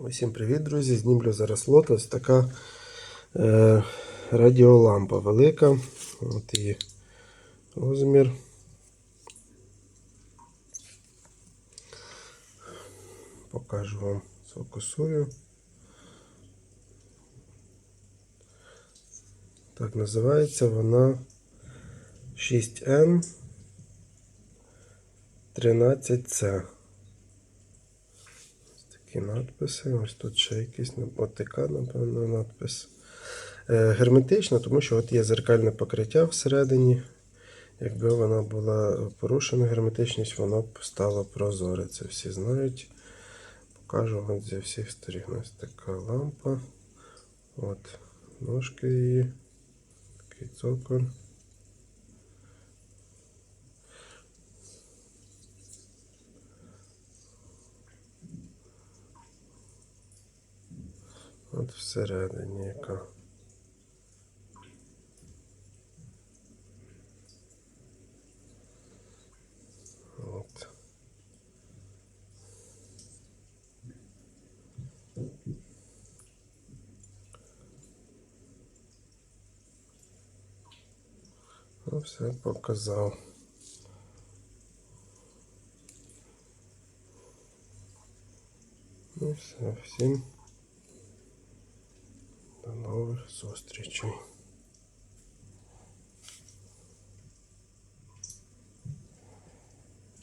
Усім привіт, друзі! Знімлю зараз лот. Ось така е, радіолампа велика. От її розмір. Покажу вам, сфокусую. Так називається вона 6N 13C. Такі надписи. Ось тут ще якийсь ОТК, напевно, надпис. Е, герметична, тому що от є зеркальне покриття всередині. Якби вона була порушена герметичність, воно б стало прозоре. Це всі знають. Покажу от зі всіх сторін. Ось така лампа. От ножки її. Такий цоколь. От всередині яка. От. Ну, все показав. Ну все, всім зустрічей.